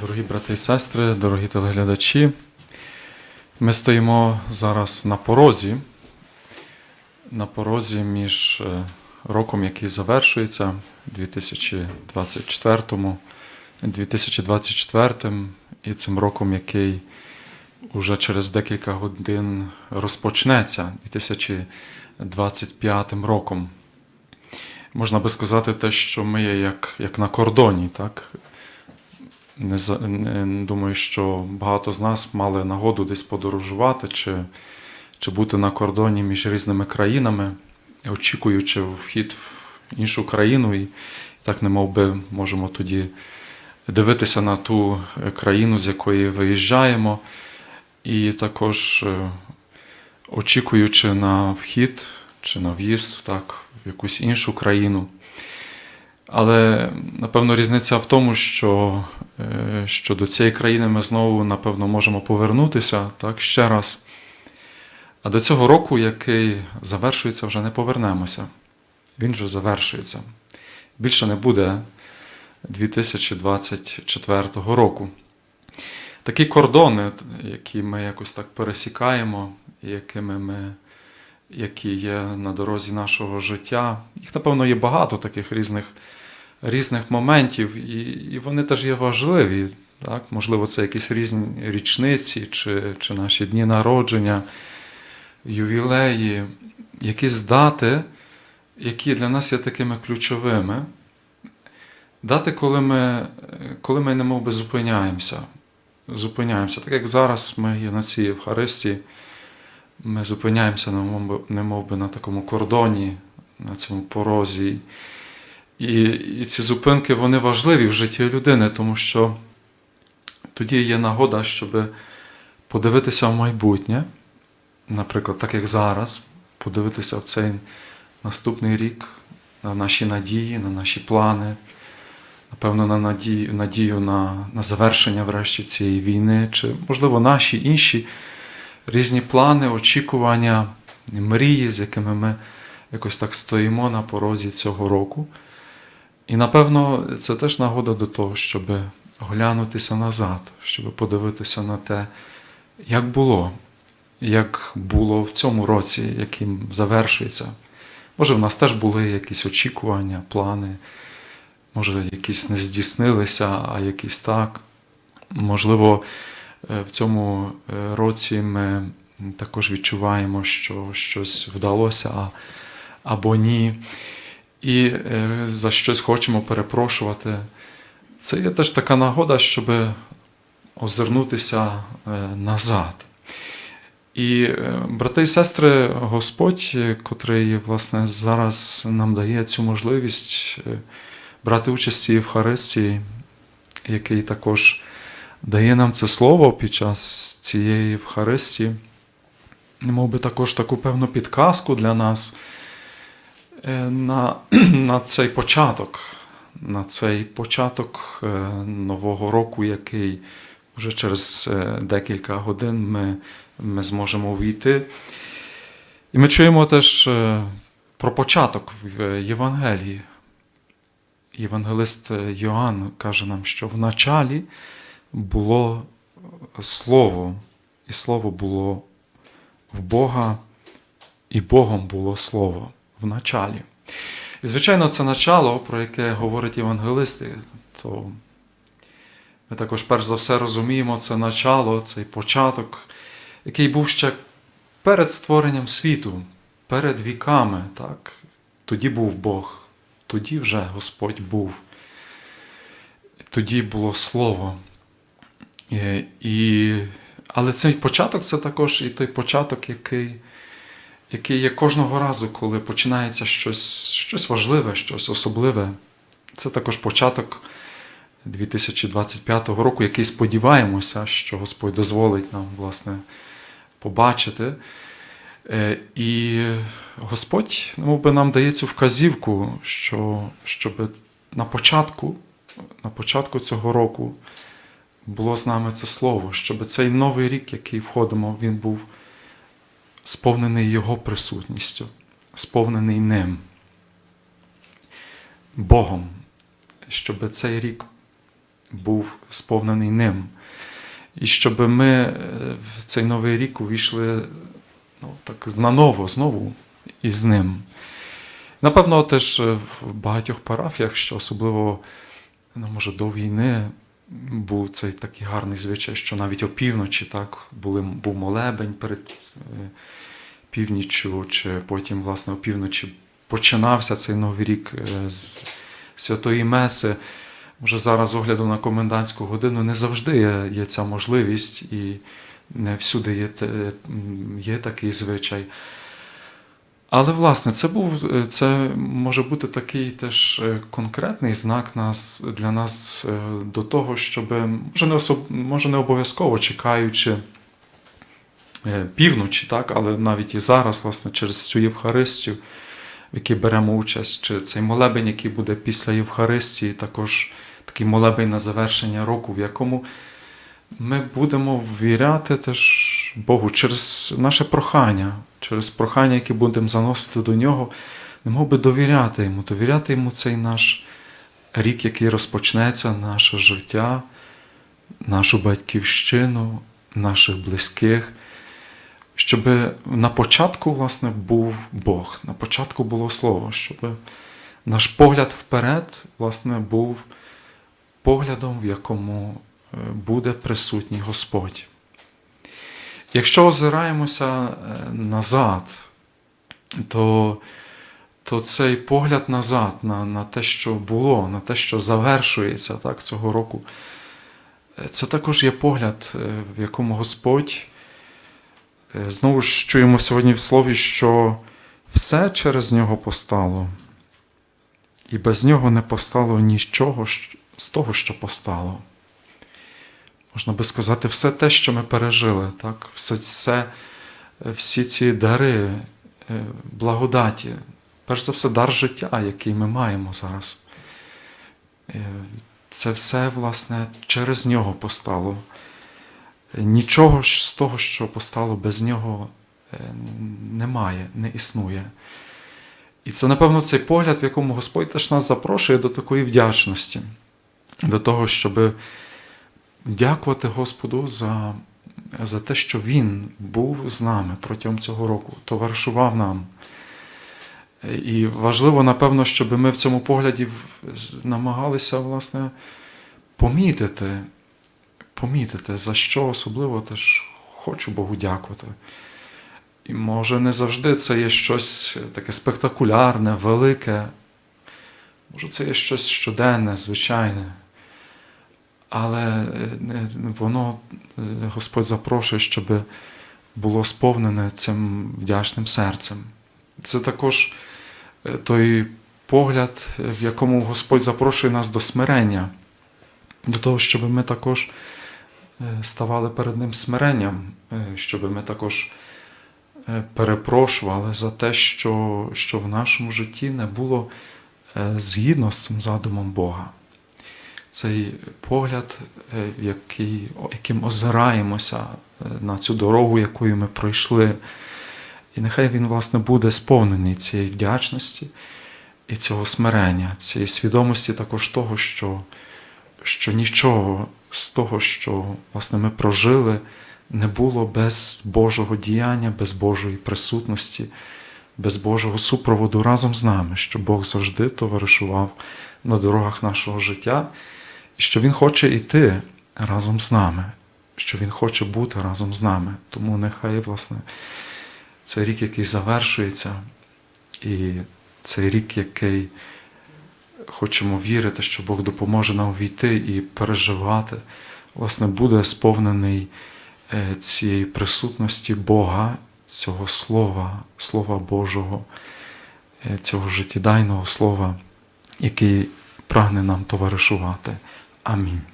Дорогі брати і сестри, дорогі телеглядачі, ми стоїмо зараз на порозі, на порозі між е, роком, який завершується 2024, 2024 і цим роком, який уже через декілька годин розпочнеться 2025 роком. Можна би сказати те, що ми є як, як на кордоні, так? Не, думаю, що багато з нас мали нагоду десь подорожувати чи, чи бути на кордоні між різними країнами, очікуючи вхід в іншу країну, і так не мов би можемо тоді дивитися на ту країну, з якої виїжджаємо, і також е, очікуючи на вхід чи на в'їзд так, в якусь іншу країну. Але напевно різниця в тому, що, е, що до цієї країни ми знову, напевно, можемо повернутися так, ще раз. А до цього року, який завершується, вже не повернемося. Він вже завершується. Більше не буде 2024 року. Такі кордони, які ми якось так пересікаємо, якими ми, які є на дорозі нашого життя, їх, напевно, є багато таких різних різних моментів, і, і вони теж є важливі. Так? Можливо, це якісь різні річниці, чи, чи наші дні народження, ювілеї, якісь дати, які для нас є такими ключовими. Дати, коли ми, коли ми немов би зупиняємося. Зупиняємося. Так як зараз ми є на цій Євхаристії, ми зупиняємося би, немов би на такому кордоні, на цьому порозі. І, і ці зупинки вони важливі в житті людини, тому що тоді є нагода, щоб подивитися в майбутнє, наприклад, так як зараз, подивитися в цей наступний рік на наші надії, на наші плани, напевно, на надію, надію на, на завершення врешті цієї війни, чи, можливо, наші інші різні плани, очікування, мрії, з якими ми якось так стоїмо на порозі цього року. І напевно це теж нагода до того, щоб оглянутися назад, щоб подивитися на те, як було, як було в цьому році, яким завершується. Може, в нас теж були якісь очікування, плани, може, якісь не здійснилися, а якісь так. Можливо, в цьому е, році ми також відчуваємо, що щось вдалося або ні і е, за щось хочемо перепрошувати. Це є теж така нагода, щоб озирнутися е, назад. І, е, брати і сестри, Господь, е, котрий власне зараз нам дає цю можливість е, брати участь в Євхаристії, який також дає нам це слово під час цієї Євхаристії, мов би також таку певну підказку для нас е, на, на цей початок, на цей початок е, нового року, який вже через е, декілька годин ми, ми зможемо увійти. І ми чуємо теж про початок в Євангелії. Євангелист Йоанн каже нам, що в началі було Слово, і Слово було в Бога, і Богом було Слово в началі. І, звичайно, це начало, про яке говорить євангелисти, то ми також перш за все розуміємо це начало, цей початок, який був ще перед створенням світу, перед віками. Так? Тоді був Бог, тоді вже Господь був. Тоді було Слово. І, і, але цей початок це також і той початок, який який є кожного разу, коли починається щось, щось важливе, щось особливе. Це також початок 2025 року, який сподіваємося, що Господь дозволить нам власне, побачити. Е, І Господь мов би, нам дає цю вказівку, що, щоб на початку, на початку цього року було з нами це слово, щоб цей новий рік, який входимо, він був сповнений Його присутністю, сповнений ним, Богом, щоб цей рік був сповнений ним. І щоб ми е, в цей новий рік увійшли ну, так знаново знову із ним. Напевно, теж в багатьох парафіях, що особливо ну, може, до війни був цей такий гарний звичай, що навіть опівночі так, були, був молебень перед е, північчю, чи потім, власне, опівночі починався цей новий рік е, з святої Меси. Може, зараз, з огляду на комендантську годину, не завжди є, є ця можливість, і не всюди є, є такий звичай. Але, власне, це був е, це може бути такий теж е, конкретний знак нас, для нас е, до того, щоб може не, особ, може не обов'язково чекаючи півночі, так, але навіть і зараз, власне, через цю Євхаристію, в якій беремо участь, чи цей молебень, який буде після Євхаристії, також такий молебень на завершення року, в якому ми будемо ввіряти теж Богу через наше прохання, через прохання, яке будемо заносити до нього, немов би довіряти йому, довіряти йому цей наш рік, який розпочнеться, наше життя, нашу батьківщину, наших близьких. Щоб на початку, власне, був Бог, на початку було Слово, щоб наш погляд вперед, власне, був поглядом, в якому е, буде присутній Господь. Якщо озираємося е, назад, то, то цей погляд назад на, на те, що було, на те, що завершується так, цього року, е, це також є погляд, е, в якому Господь. Знову ж чуємо сьогодні в слові, що все через нього постало, і без нього не постало нічого з того, що постало. Можна би сказати, все те, що ми пережили, так? все, все, е, всі ці дари, е, благодаті, перш за все, дар життя, який ми маємо зараз. Е, Це все, власне, через нього постало. Нічого ж з того, що постало без нього, е, немає, не існує. І це, напевно, цей погляд, в якому Господь теж нас запрошує до такої вдячності, до того, щоб дякувати Господу за, за те, що Він був з нами протягом цього року, товаришував нам. І важливо, напевно, щоб ми в цьому погляді намагалися, власне, помітити, помітити, за що особливо теж хочу Богу дякувати. І може не завжди це є щось таке спектакулярне, велике. Може, це є щось щоденне, звичайне. Але е, воно е, Господь запрошує, щоб було сповнене цим вдячним серцем. Це також е, той погляд, в якому Господь запрошує нас до смирення, до того, щоб ми також ставали перед Ним смиренням, щоб ми також перепрошували за те, що, що в нашому житті не було згідно з цим задумом Бога. Цей погляд, е, який, яким озираємося е, на цю дорогу, якою ми пройшли. І нехай він, власне, буде сповнений цієї вдячності і цього смирення, цієї свідомості також того, що, що нічого з того, що власне, ми прожили, не було без Божого діяння, без Божої присутності, без Божого супроводу разом з нами, що Бог завжди товаришував на дорогах нашого життя, що Він хоче йти разом з нами, що Він хоче бути разом з нами. Тому нехай, власне, цей рік, який завершується, і цей рік, який хочемо вірити, що Бог допоможе нам війти і переживати, власне, буде сповнений е, цієї присутності Бога, цього Слова, Слова Божого, е, цього життєдайного Слова, який прагне нам товаришувати. Amém.